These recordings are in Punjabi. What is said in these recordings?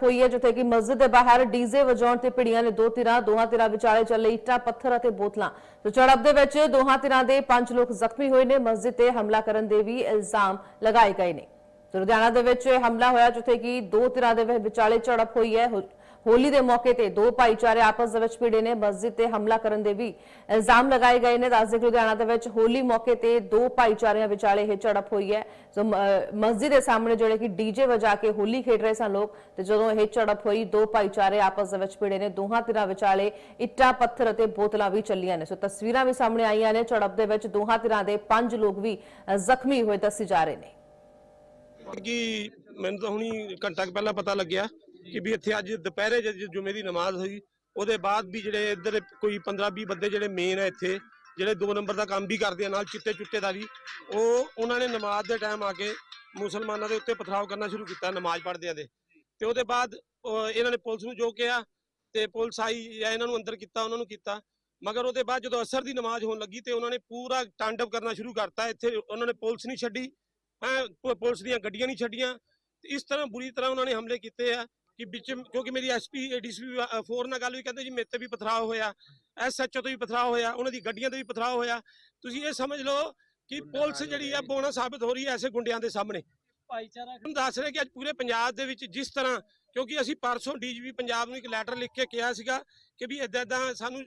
ਝੜਪ ਹੋਈ ਹੈ, ਜਿੱਥੇ ਕਿ ਮਸਜਿਦ ਦੇ ਬਾਹਰ ਡੀਜ਼ੇ ਵਜਾਉਣ ਤੇ ਭਿੜੀਆਂ ਨੇ ਦੋ ਧਿਰਾਂ, ਦੋਹਾਂ ਧਿਰਾਂ ਵਿਚਾਲੇ ਚੱਲੇ ਇੱਟਾਂ, ਪੱਥਰ ਅਤੇ ਬੋਤਲਾਂ। ਤੇ ਝੜਪ ਦੇ ਵਿੱਚ ਦੋਹਾਂ ਧਿਰਾਂ ਦੇ ਪੰਜ ਲੋਕ ਜ਼ਖਮੀ ਹੋਏ ਨੇ। ਮਸਜਿਦ ਤੇ ਹਮਲਾ ਕਰਨ ਦੇ ਵੀ ਇਲਜ਼ਾਮ ਲਗਾਏ ਗਏ ਨੇ। ਲੁਧਿਆਣਾ ਦੇ ਵਿੱਚ ਹਮਲਾ ਹੋਇਆ, ਜਿੱਥੇ ਕਿ ਦੋ ਧਿਰਾਂ ਦੇ ਵਿਚਾਲੇ ਝੜਪ ਹੋਈ ਹੈ। ਹੋਲੀ ਦੇ ਮੌਕੇ ਤੇ ਦੋ ਭਾਈਚਾਰੇ ਆਪਸ ਦੇ ਵਿੱਚ ਭਿੜੇ ਨੇ। ਮਸਜਿਦ ਤੇ ਹਮਲਾ ਕਰਨ ਦੇ ਵੀ ਇਲਜ਼ਾਮ ਲਗਾਏ ਗਏ ਨੇ। ਦੱਸਦੇ ਕਿ ਲੁਧਿਆਣਾ ਦੇ ਵਿੱਚ ਹੋਲੀ ਮੌਕੇ ਤੇ ਦੋ ਭਾਈਚਾਰਿਆਂ ਵਿਚਾਲੇ ਇਹ ਝੜਪ ਹੋਈ ਹੈ। ਸੋ ਮਸਜਿਦ ਦੇ ਸਾਹਮਣੇ ਜਿਹੜੇ ਕਿ ਡੀਜੇ ਵਜਾ ਕੇ ਹੋਲੀ ਖੇਡ ਰਹੇ ਸਨ ਲੋਕ ਤੇ ਜਦੋਂ ਇਹ ਝੜਪ ਹੋਈ, ਦੋ ਭਾਈਚਾਰੇ ਆਪਸ ਦੇ ਵਿੱਚ ਭਿੜੇ ਨੇ। ਦੋਹਾਂ ਧਿਰਾਂ ਵਿਚਾਲੇ ਇੱਟਾਂ, ਪੱਥਰ ਅਤੇ ਬੋਤਲਾਂ ਵੀ ਚੱਲੀਆਂ ਨੇ। ਸੋ ਤਸਵੀਰਾਂ ਵੀ ਸਾਹਮਣੇ ਆਈਆਂ ਨੇ। ਝੜਪ ਦੇ ਵਿੱਚ ਦੋਹਾਂ ਧਿਰਾਂ ਦੇ ਪੰਜ ਲੋਕ ਵੀ ਜ਼ਖਮੀ ਹੋਏ ਦੱਸੇ ਜਾ ਰਹੇ ਨੇ। ਕਿ ਮੈਨੂੰ ਤਾਂ ਹੁਣੀ ਘੰਟਾ ਪਹਿਲਾਂ ਪਤਾ ਲੱਗਿਆ ਕਿ ਵੀ ਇੱਥੇ ਅੱਜ ਦੁਪਹਿਰੇ ਜਦ ਜੁਮੇ ਦੀ ਨਮਾਜ਼ ਹੋਈ ਉਹਦੇ ਬਾਅਦ ਵੀ ਜਿਹੜੇ ਇੱਧਰ ਕੋਈ 15 20 ਬੰਦੇ ਜਿਹੜੇ ਮੇਨ ਆ ਇੱਥੇ ਜਿਹੜੇ 2 ਨੰਬਰ ਦਾ ਕੰਮ ਵੀ ਕਰਦੇ ਆ ਨਾਲ ਚਿੱਟੇ ਚੁੱਟੇ ਦਾ ਵੀ ਉਹ ਉਹਨਾਂ ਨੇ ਨਮਾਜ਼ ਦੇ ਟਾਈਮ ਆ ਕੇ ਮੁਸਲਮਾਨਾਂ ਦੇ ਉੱਤੇ ਪਥਰਾਵ ਕਰਨਾ ਸ਼ੁਰੂ ਕੀਤਾ ਨਮਾਜ਼ ਪੜ੍ਹਦਿਆਂ ਦੇ। ਤੇ ਉਹਦੇ ਬਾਅਦ ਇਹਨਾਂ ਨੇ ਪੁਲਿਸ ਨੂੰ ਜੋ ਕਿਹਾ ਤੇ ਪੁਲਿਸ ਆਈ ਜਾਂ ਇਹਨਾਂ ਨੂੰ ਅੰਦਰ ਕੀਤਾ ਉਹਨਾਂ ਨੂੰ ਕੀਤਾ। ਮਗਰ ਉਹਦੇ ਬਾਅਦ ਜਦੋਂ ਅਸਰ ਦੀ ਨਮਾਜ਼ ਹੋਣ ਲੱਗੀ ਤੇ ਉਹਨਾਂ ਨੇ ਪੂਰਾ ਤਾਂਡਵ ਕਰਨਾ ਸ਼ੁਰੂ ਕਰਤਾ। ਇੱਥੇ ਉਹਨਾਂ ਨੇ ਪੁਲਿਸ ਨਹੀਂ ਛੱਡੀ ਹੈਂ, ਪੁਲਿਸ ਦੀਆਂ ਗੱਡੀਆਂ ਨਹੀਂ ਛੱਡੀਆਂ। ਇਸ ਤਰ੍ਹਾਂ ਬੁਰੀ ਤਰ੍ਹਾਂ ਉਹਨਾਂ ਨੇ ਹਮਲੇ ਕੀਤੇ ਆ। ਕਿ ਵਿੱਚ ਕਿਉਂਕਿ ਮੇਰੀ ਐਸਪੀ ਡੀਸੀਪੀ ਫੋਰ ਨਾਲ ਗੱਲ ਵੀ ਕਹਿੰਦੇ ਜੀ ਮੇਰੇ ਤੇ ਵੀ ਪਥਰਾਅ ਹੋਇਆ ਐਸਐਚਓ ਤੇ ਵੀ ਪਥਰਾਅ ਹੋਇਆ ਉਹਨਾਂ ਦੀ ਗੱਡੀਆਂ ਤੇ ਵੀ ਪਥਰਾਅ ਹੋਇਆ। ਤੁਸੀਂ ਇਹ ਸਮਝ ਲਓ ਕਿ ਪੁਲਿਸ ਜਿਹੜੀ ਆ ਬੋਨਾ ਸਾਬਤ ਹੋ ਰਹੀ ਹੈ ਐਸੇ ਗੁੰਡਿਆਂ ਦੇ ਸਾਹਮਣੇ। ਭਾਈਚਾਰਾ ਤੁਹਾਨੂੰ ਦੱਸ ਰਹੇ ਕਿ ਅੱਜ ਪੂਰੇ ਪੰਜਾਬ ਦੇ ਵਿੱਚ ਜਿਸ ਤਰ੍ਹਾਂ ਕਿਉਂਕਿ ਅਸੀਂ ਪਰਸੋਂ ਡੀਜੀਪੀ ਪੰਜਾਬ ਨੂੰ ਇੱਕ ਲੈਟਰ ਲਿਖ ਕੇ ਕਿਹਾ ਸੀਗਾ ਕਿ ਵੀ ਇਦਾਂ ਇਦਾਂ ਸਾਨੂੰ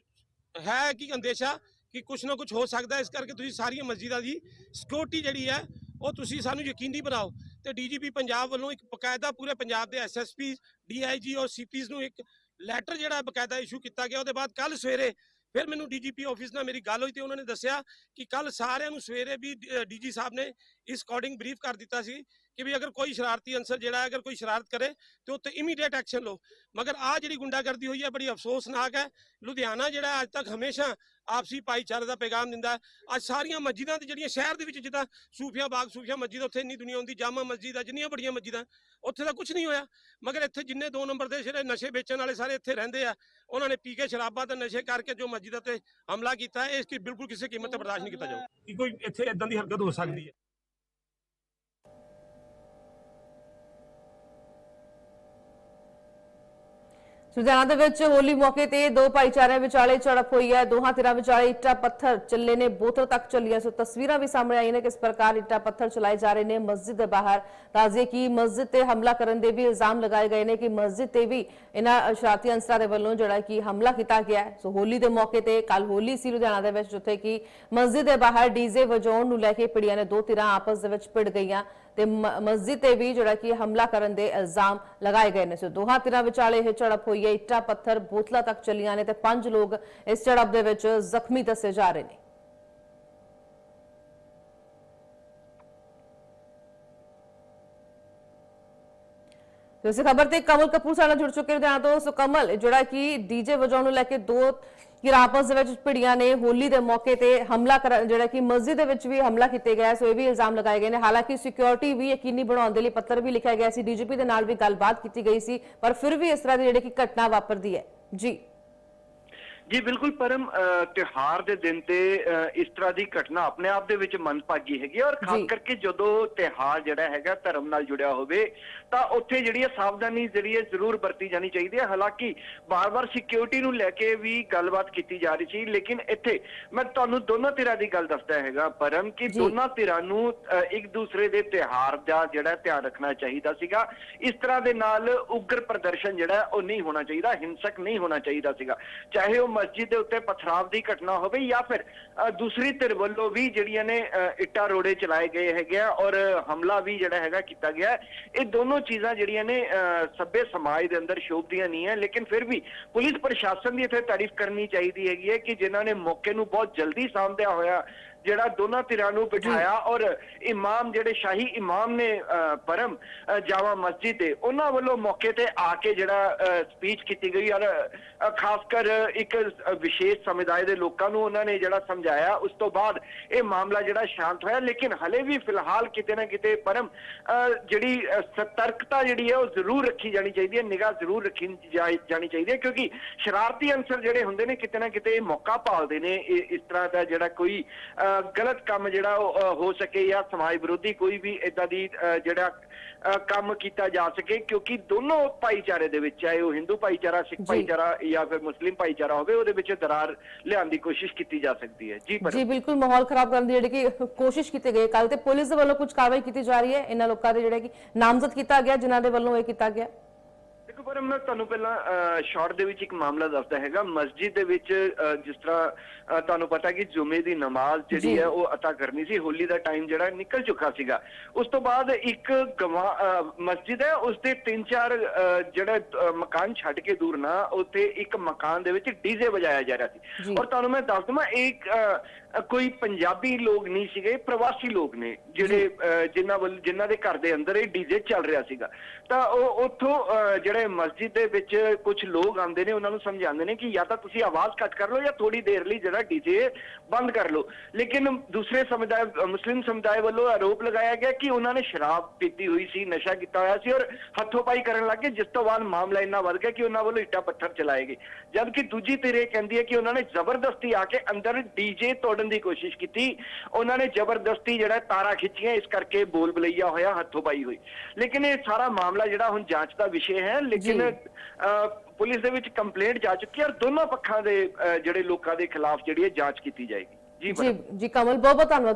ਹੈ ਕਿ ਅੰਦੇਸ਼ਾ ਕਿ ਕੁਝ ਨਾ ਕੁਝ ਹੋ ਸਕਦਾ ਇਸ ਕਰਕੇ ਤੁਸੀਂ ਸਾਰੀਆਂ ਮਸਜਿਦਾਂ ਦੀ ਸਿਕਿਉਰਿਟੀ ਜਿਹੜੀ ਹੈ ਉਹ ਤੁਸੀਂ ਸਾਨੂੰ ਯਕੀਨੀ ਬਣਾਓ। ਤੇ ਡੀਜੀਪੀ ਪੰਜਾਬ ਵੱਲੋਂ ਇੱਕ ਬਕਾਇਦਾ ਪੂਰੇ ਪੰਜਾਬ ਦੇ ਐਸਐਸਪੀ ਡੀਆਈਜੀ ਔਰ ਸੀਪੀਜ਼ ਨੂੰ ਇੱਕ ਲੈਟਰ ਜਿਹੜਾ ਬਕਾਇਦਾ ਇਸ਼ੂ ਕੀਤਾ ਗਿਆ, ਉਹਦੇ ਬਾਅਦ ਕੱਲ ਸਵੇਰੇ ਫਿਰ ਮੈਨੂੰ ਡੀਜੀਪੀ ਆਫਿਸ ਨਾਲ ਮੇਰੀ ਗੱਲ ਹੋਈ ਤੇ ਉਹਨਾਂ ਨੇ ਦੱਸਿਆ ਕਿ ਕੱਲ ਸਾਰਿਆਂ ਨੂੰ ਸਵੇਰੇ ਵੀ ਡੀਜੀ ਸਾਹਿਬ ਨੇ ਇਸ ਅਕੋਰਡਿੰਗ ਬਰੀਫ ਕਰ ਦਿੱਤਾ ਸੀ ਕਿ ਵੀ ਅਗਰ ਕੋਈ ਸ਼ਰਾਰਤੀ ਅਨਸਰ ਜਿਹੜਾ ਹੈ, ਅਗਰ ਕੋਈ ਸ਼ਰਾਰਤ ਕਰੇ ਤੇ ਉੱਤੇ ਇਮੀਡੀਏਟ ਐਕਸ਼ਨ ਲਓ। ਮਗਰ ਆ ਜਿਹੜੀ ਗੁੰਡਾਗਰਦੀ ਹੋਈ ਹੈ, ਬੜੀ ਅਫਸੋਸਨਾਕ ਹੈ। ਲੁਧਿਆਣਾ ਜਿਹੜਾ ਅੱਜ ਤੱਕ ਹਮੇਸ਼ਾ ਆਪਸੀ ਭਾਈਚਾਰੇ ਦਾ ਪੈਗਾਮ ਦਿੰਦਾ ਅੱਜ ਸਾਰੀਆਂ ਮਸਜਿਦਾਂ ਤੇ ਜਿਹੜੀਆਂ ਸ਼ਹਿਰ ਦੇ ਵਿੱਚ ਜਿੱਦਾਂ ਸੂਫੀਆ, ਬਾਗ ਸੂਫੀਆ ਮਸਜਿਦ, ਉੱਥੇ ਇੰਨੀ ਦੁਨੀਆ ਹੁੰਦੀ, ਜਾਮਾ ਮਸਜਿਦ ਆ, ਜਿੰਨੀਆਂ ਬੜੀਆਂ ਮਸਜਿਦਾਂ, ਉੱਥੇ ਤਾਂ ਕੁਝ ਨਹੀਂ ਹੋਇਆ। ਮਗਰ ਇੱਥੇ ਜਿੰਨੇ ਦੋ ਨੰਬਰ ਦੇ ਜਿਹੜੇ ਨਸ਼ੇ ਵੇਚਣ ਵਾਲੇ ਸਾਰੇ ਇੱਥੇ ਰਹਿੰਦੇ ਆ, ਉਹਨਾਂ ਨੇ ਪੀ ਕੇ ਸ਼ਰਾਬਾਂ ਤੇ ਨਸ਼ੇ ਕਰਕੇ ਜੋ ਮਸਜਿਦਾਂ ਤੇ ਹਮਲਾ ਕੀਤਾ, ਇਸ ਕੀ ਬਿਲਕੁਲ ਕਿਸੇ ਕੀਮਤ ਤੇ ਬਰਦਾਸ਼ਤ ਨਹੀਂ ਕੀਤਾ ਜਾਊਗਾ ਕਿ ਕੋਈ ਇੱਥੇ ਇਦਾਂ ਦੀ ਹਰਕਤ ਹੋ ਸਕਦੀ ਹੈ? ਲੁਧਿਆਣਾ ਦੇ ਵਿੱਚ ਹੋਲੀ ਮੌਕੇ ਤੇ ਦੋ ਭਾਈਚਾਰਿਆਂ ਵਿਚਾਲੇ ਝੜਪ ਹੋਈ ਹੈ। ਦੋਹਾਂ ਧਿਰਾਂ ਵਿਚਾਲੇ ਇੱਟਾਂ ਪੱਥਰ ਚੱਲੇ ਨੇ, ਬੋਤਲ ਤੱਕ ਚੱਲੀਆਂ ਸੋ ਤਸਵੀਰਾਂ ਵੀ ਸਾਹਮਣੇ ਆਈਆਂ ਨੇ ਕਿਸ ਪ੍ਰਕਾਰ ਇੱਟਾਂ ਪੱਥਰ ਚਲਾਏ ਜਾ ਰਹੇ ਨੇ ਮਸਜਿਦ ਦੇ ਬਾਹਰ। ਤਾਜ਼ੇ ਕੀ ਮਸਜਿਦ ਤੇ ਹਮਲਾ ਕਰਨ ਦੇ ਵੀ ਇਲਜ਼ਾਮ ਲਗਾਏ ਗਏ ਨੇ ਕਿ ਮਸਜਿਦ ਤੇ ਵੀ ਇਹਨਾਂ ਸ਼ਰਾਰਤੀ ਅੰਸਰਾਂ ਦੇ ਵੱਲੋਂ ਜਿਹੜਾ ਕਿ ਹਮਲਾ ਕੀਤਾ ਗਿਆ ਸੋ ਹੋਲੀ ਦੇ ਮੌਕੇ ਤੇ ਕੱਲ ਹੋਲੀ ਸੀ ਲੁਧਿਆਣਾ ਦੇ ਵਿੱਚ, ਜਿੱਥੇ ਕਿ ਮਸਜਿਦ ਦੇ ਬਾਹਰ ਡੀਜ਼ੇ ਵਜਾਉਣ ਨੂੰ ਲੈ ਕੇ ਪਿੜੀਆਂ ਨੇ ਦੋ ਧਿਰਾਂ ਆਪਸ ਦੇ ਵਿੱਚ ਭਿੜ ਗਈਆਂ। ਤੇ ਮਸਜਿਦ ਤੇ ਵੀ ਜਿਹੜਾ ਕਿ ਹਮਲਾ ਕਰਨ ਦੇ ਇਲਜ਼ਾਮ ਲਗਾਏ ਗਏ ਨੇ। ਸੋ ਦੋਹਾਂ ਧਿਰਾਂ ਵਿਚਾਲੇ ਇਹ ਝੜਪ ਹੋਈ ਹੈ। ਇੱਟਾਂ, ਪੱਥਰ, ਬੋਤਲਾਂ ਤੱਕ ਚੱਲੀਆਂ ਨੇ ਤੇ ਪੰਜ ਲੋਕ ਇਸ ਝੜਪ ਦੇ ਵਿੱਚ ਜ਼ਖਮੀ ਦੱਸੇ ਜਾ ਰਹੇ ਨੇ। ਤੇ ਇਸ ਖਬਰ ਤੇ ਕਮਲ ਕਪੂਰ ਸਾਡੇ ਨਾਲ ਜੁੜ ਚੁੱਕੇ ਨੇ ਤੋਂ ਸੋ ਕਮਲ, ਜਿਹੜਾ ਕਿ ਡੀਜੇ ਵਜਾਉਣ ਨੂੰ ਲੈ ਕੇ ਦੋ ਧਿਰਾਂ ਆਪਸ ਦੇ ਵਿੱਚ ਭਿੜੀਆਂ ਨੇ, ਹੋਲੀ ਦੇ ਮੌਕੇ ਤੇ ਹਮਲਾ ਕਰ, ਜਿਹੜਾ ਕਿ ਮਸਜਿਦ ਦੇ ਵਿੱਚ ਵੀ ਹਮਲਾ ਕੀਤੇ ਗਿਆ ਸੋ ਇਹ ਵੀ ਇਲਜ਼ਾਮ ਲਗਾਏ ਗਏ ਨੇ। ਹਾਲਾਂਕਿ ਸਿਕਿਉਰਿਟੀ ਵੀ ਯਕੀਨੀ ਬਣਾਉਣ ਦੇ ਲਈ ਪੱਤਰ ਵੀ ਲਿਖਿਆ ਗਿਆ ਸੀ। ਡੀਜੀਪੀ ਦੇ ਨਾਲ ਵੀ ਗੱਲਬਾਤ ਕੀਤੀ ਗਈ ਸੀ, ਪਰ ਫਿਰ ਵੀ ਇਸ ਤਰ੍ਹਾਂ ਦੀ ਜਿਹੜੀ ਕਿ ਘਟਨਾ ਵਾਪਰਦੀ ਹੈ। ਜੀ। ਜੀ ਬਿਲਕੁਲ ਪਰਮ ਅ, ਤਿਉਹਾਰ ਦੇ ਦਿਨ ਤੇ ਇਸ ਤਰ੍ਹਾਂ ਦੀ ਘਟਨਾ ਆਪਣੇ ਆਪ ਦੇ ਵਿੱਚ ਮਨਪਾਗੀ ਹੈਗੀ ਔਰ ਖਾਸ। ਕਰਕੇ ਜਦੋਂ ਤਿਉਹਾਰ ਜਿਹੜਾ ਹੈਗਾ ਧਰਮ ਨਾਲ ਜੁੜਿਆ ਹੋਵੇ ਤਾਂ ਉੱਥੇ ਜਿਹੜੀ ਹੈ ਸਾਵਧਾਨੀ ਜਿਹੜੀ ਹੈ ਜ਼ਰੂਰ ਵਰਤੀ ਜਾਣੀ ਚਾਹੀਦੀ ਹੈ ਹਾਲਾਂਕਿ ਬਾਰ-ਬਾਰ ਸਿਕਿਉਰਿਟੀ ਨੂੰ ਲੈ ਕੇ ਵੀ ਗੱਲਬਾਤ ਕੀਤੀ ਜਾ ਰਹੀ ਸੀ ਲੇਕਿਨ ਇੱਥੇ ਮੈਂ ਤੁਹਾਨੂੰ ਦੋਨੋਂ ਧਿਰਾਂ ਦੀ ਗੱਲ ਦੱਸਦਾ ਹੈਗਾ ਪਰਮ ਕਿ। ਦੋਨਾਂ ਧਿਰਾਂ ਨੂੰ ਇੱਕ ਦੂਸਰੇ ਦੇ ਤਿਉਹਾਰ ਦਾ ਜਿਹੜਾ ਧਿਆਨ ਰੱਖਣਾ ਚਾਹੀਦਾ ਸੀਗਾ ਇਸ ਤਰ੍ਹਾਂ ਦੇ ਨਾਲ ਉਗਰ ਪ੍ਰਦਰਸ਼ਨ ਜਿਹੜਾ ਉਹ ਨਹੀਂ ਹੋਣਾ ਚਾਹੀਦਾ ਹਿੰਸਕ ਨਹੀਂ ਹੋਣਾ ਚਾਹੀਦਾ ਸੀਗਾ ਚਾਹੇ ਉਹ ਮਸਜਿਦ ਦੇ ਉੱਤੇ ਪਥਰਾਵ ਦੀ ਘਟਨਾ ਹੋਵੇ ਜਾਂ ਫਿਰ ਦੂਸਰੀ ਧਿਰ ਵੱਲੋਂ ਵੀ ਜਿਹੜੀਆਂ ਨੇ ਇੱਟਾਂ ਰੋੜੇ ਚਲਾਏ ਗਏ ਹੈਗੇ ਆ ਔਰ ਹਮਲਾ ਵੀ ਜਿਹੜਾ ਹੈਗਾ ਕੀਤਾ ਗਿਆ ਇਹ ਦੋਨੋਂ ਚੀਜ਼ਾਂ ਜਿਹੜੀਆਂ ਨੇ ਅ, ਸਭ्य ਸਮਾਜ ਦੇ ਅੰਦਰ ਸ਼ੋਭਦੀਆਂ ਨਹੀਂ ਹੈ ਲੇਕਿਨ ਫਿਰ ਵੀ ਪੁਲਿਸ ਪ੍ਰਸ਼ਾਸਨ ਦੀ ਇੱਥੇ ਤਾਰੀਫ ਕਰਨੀ ਚਾਹੀਦੀ ਹੈਗੀ ਹੈ ਕਿ ਜਿਨ੍ਹਾਂ ਨੇ ਮੌਕੇ ਨੂੰ ਬਹੁਤ ਜਲਦੀ ਸਾਂਭਿਆ ਹੋਇਆ ਜਿਹੜਾ ਦੋਨਾਂ ਧਿਰਾਂ ਨੂੰ ਬਿਠਾਇਆ ਔਰ ਇਮਾਮ ਜਿਹੜੇ ਸ਼ਾਹੀ ਇਮਾਮ ਨੇ ਪਰਮ ਜਾਮਾ ਮਸਜਿਦ ਦੇ ਉਹਨਾਂ ਵੱਲੋਂ ਮੌਕੇ ਤੇ ਆ ਕੇ ਜਿਹੜਾ ਸਪੀਚ ਕੀਤੀ ਗਈ ਔਰ ਖਾਸ ਕਰ ਇੱਕ ਵਿਸ਼ੇਸ਼ ਸਮੁਦਾਇ ਦੇ ਲੋਕਾਂ ਨੂੰ ਉਹਨਾਂ ਨੇ ਜਿਹੜਾ ਸਮਝਾਇਆ ਉਸ ਤੋਂ ਬਾਅਦ ਇਹ ਮਾਮਲਾ ਜਿਹੜਾ ਸ਼ਾਂਤ ਹੋਇਆ ਲੇਕਿਨ ਹਲੇ ਵੀ ਫਿਲਹਾਲ ਕਿਤੇ ਨਾ ਕਿਤੇ ਪਰਮ ਜਿਹੜੀ ਸਤਰਕਤਾ ਜਿਹੜੀ ਹੈ ਉਹ ਜ਼ਰੂਰ ਰੱਖੀ ਜਾਣੀ ਚਾਹੀਦੀ ਹੈ ਨਿਗਾਹ ਜ਼ਰੂਰ ਰੱਖੀ ਜਾਣੀ ਚਾਹੀਦੀ ਹੈ ਕਿਉਂਕਿ ਸ਼ਰਾਰਤੀ ਅੰਸਰ ਜਿਹੜੇ ਹੁੰਦੇ ਨੇ ਕਿਤੇ ਨਾ ਕਿਤੇ ਮੌਕਾ ਭਾਲਦੇ ਨੇ ਇਸ ਤਰ੍ਹਾਂ ਦਾ ਜਿਹੜਾ ਕੋਈ ਗਲਤ ਕੰਮ ਜਿਹੜਾ ਉਹ, ਹੋ ਸਕੇ ਜਾਂ ਸਮਾਜ ਵਿਰੋਧੀ ਕੋਈ ਵੀ ਇਦਾਂ ਦੀ ਜਿਹੜਾ ਕੰਮ ਕੀਤਾ ਜਾ ਸਕੇ ਕਿਉਂਕਿ ਦੋਨੋਂ ਭਾਈਚਾਰੇ ਦੇ ਵਿੱਚ ਚਾਹੇ ਉਹ ਹਿੰਦੂ ਭਾਈਚਾਰਾ ਸਿੱਖ। ਭਾਈਚਾਰਾ ਜਾਂ ਫਿਰ ਮੁਸਲਿਮ ਭਾਈਚਾਰਾ ਹੋਵੇ ਉਹਦੇ ਵਿੱਚ ਦਰਾਰ ਲਿਆਉਣ ਦੀ ਕੋਸ਼ਿਸ਼ ਕੀਤੀ ਜਾ ਸਕਦੀ ਹੈ। ਜੀ ਜੀ ਬਿਲਕੁਲ ਮਾਹੌਲ ਖਰਾਬ ਕਰਨ ਦੀ ਜਿਹੜੀ ਕਿ ਕੋਸ਼ਿਸ਼ ਕੀਤੀ ਗਈ ਕੱਲ ਤੇ ਪੁਲਿਸ ਦੇ ਵੱਲੋਂ ਕੁਝ ਕਾਰਵਾਈ ਕੀਤੀ ਜਾ ਰਹੀ ਹੈ। ਇਹਨਾਂ ਲੋਕਾਂ ਦੇ ਜਿਹੜੇ ਕਿ ਨਾਮਜ਼ਦ ਕੀਤਾ ਗਿਆ ਜਿਨ੍ਹਾਂ ਦੇ ਵੱਲੋਂ ਇਹ ਕੀਤਾ ਗਿਆ। ਦੇਖੋ ਪਰ ਮੈਂ ਤੁਹਾਨੂੰ ਪਹਿਲਾਂ ਸ਼ਾਰਟ ਦੇ ਵਿੱਚ ਇੱਕ ਮਾਮਲਾ ਦੱਸਦਾ ਹੈਗਾ। ਮਸਜਿਦ ਦੇ ਵਿੱਚ ਜਿਸ ਤਰ੍ਹਾਂ ਤੁਹਾਨੂੰ ਪਤਾ ਕਿ ਜੁਮੇ ਦੀ ਨਮਾਜ਼। ਜਿਹੜੀ ਹੈ ਉਹ ਅਤਾ ਕਰਨੀ ਸੀ। ਹੋਲੀ ਦਾ ਟਾਈਮ ਜਿਹੜਾ ਨਿਕਲ ਚੁੱਕਾ ਸੀਗਾ। ਉਸ ਤੋਂ ਬਾਅਦ ਇੱਕ ਗਵਾ ਮਸਜਿਦ ਹੈ ਉਸ ਦੇ ਤਿੰਨ ਚਾਰ ਜਿਹੜਾ ਮਕਾਨ ਛੱਡ ਕੇ ਦੂਰ ਨਾ ਉੱਥੇ ਇੱਕ ਮਕਾਨ ਦੇ ਵਿੱਚ ਡੀਜ਼ੇ ਵਜਾਇਆ ਜਾ ਰਿਹਾ। ਸੀ। ਔਰ ਤੁਹਾਨੂੰ ਮੈਂ ਦੱਸ ਦਵਾਂ ਇੱਕ ਕੋਈ ਪੰਜਾਬੀ ਲੋਕ ਨਹੀਂ ਸੀਗੇ ਪ੍ਰਵਾਸੀ ਲੋਕ ਨੇ ਜਿਹੜੇ ਜਿਨ੍ਹਾਂ ਵੱਲ ਜਿਨ੍ਹਾਂ ਦੇ ਘਰ ਦੇ ਅੰਦਰ ਇਹ ਡੀਜੇ ਚੱਲ ਰਿਹਾ ਸੀਗਾ। ਤਾਂ ਉਹ ਉੱਥੋਂ ਅ, ਜਿਹੜੇ ਮਸਜਿਦ ਦੇ ਵਿੱਚ ਕੁਝ ਲੋਕ ਆਉਂਦੇ ਨੇ, ਉਹਨਾਂ ਨੂੰ ਸਮਝਾਉਂਦੇ ਨੇ ਕਿ ਜਾਂ ਤਾਂ ਤੁਸੀਂ ਆਵਾਜ਼ ਘੱਟ ਕਰ ਲਓ ਜਾਂ ਥੋੜੀ ਦੇਰ ਲਈ ਜਿਹੜਾ ਡੀਜੇ ਬੰਦ ਕਰ ਲਓ। ਲੇਕਿਨ ਦੂਸਰੇ ਸਮੁਦਾਇ, ਮੁਸਲਿਮ ਸਮੁਦਾਇ ਵੱਲੋਂ ਆਰੋਪ ਲਗਾਇਆ ਗਿਆ ਕਿ ਉਹਨਾਂ ਨੇ ਸ਼ਰਾਬ ਪੀਤੀ ਹੋਈ ਸੀ, ਨਸ਼ਾ ਕੀਤਾ ਹੋਇਆ ਸੀ ਔਰ ਹੱਥੋਂ-ਪਾਈ ਕਰਨ ਲੱਗੇ ਜਿਸ ਤੋਂ ਬਾਅਦ ਮਾਮਲਾ ਇੰਨਾ ਵੱਧ ਗਿਆ ਕਿ ਉਹਨਾਂ ਵੱਲੋਂ ਇੱਟਾ ਪੱਥਰ ਚਲਾਏ ਗਏ। ਜਦਕਿ ਦੂਜੀ ਧਿਰ ਇਹ ਕਹਿੰਦੀ ਹੈ ਕਿ ਉਹਨਾਂ ਨੇ ਜ਼ਬਰਦਸਤੀ ਆ ਕੇ ਅੰਦਰ ਡੀਜੇ ਤੋੜਨ ਦੀ ਕੋਸ਼ਿਸ਼ ਕੀਤੀ। ਉਹਨਾਂ ਨੇ ਜ਼ਬਰਦਸਤੀ ਜਿਹੜਾ ਤਾਰਾਂ ਖਿੱਚੀਆਂ, ਇਸ ਕਰਕੇ ਬੋਲ ਬਲਈਆ ਹੋਇਆ ਹੱਥੋਂ-ਪਾਈ ਹੋਈ। ਲੇਕਿਨ ਇਹ ਸਾਰਾ ਮਾਮਲਾ ਜਿਹੜਾ ਹੁਣ ਜਾਂਚ ਦਾ ਵਿਸ਼ੇ ਹੈ ਲੇਕਿਨ ਪੁਲਿਸ ਦੇ ਵਿੱਚ ਕੰਪਲੇਂਟ ਜਾ ਚੁੱਕੀ ਹੈ ਔਰ ਦੋਨੋਂ ਪੱਖਾਂ ਦੇ ਜਿਹੜੇ ਲੋਕਾਂ ਦੇ ਖਿਲਾਫ ਜਿਹੜੀ ਹੈ ਜਾਂਚ ਕੀਤੀ ਜਾਏਗੀ। ਜੀ ਜੀ। ਜੀ ਕਮਲ ਬਹੁਤ ਬਹੁਤ ਧੰਨਵਾਦ।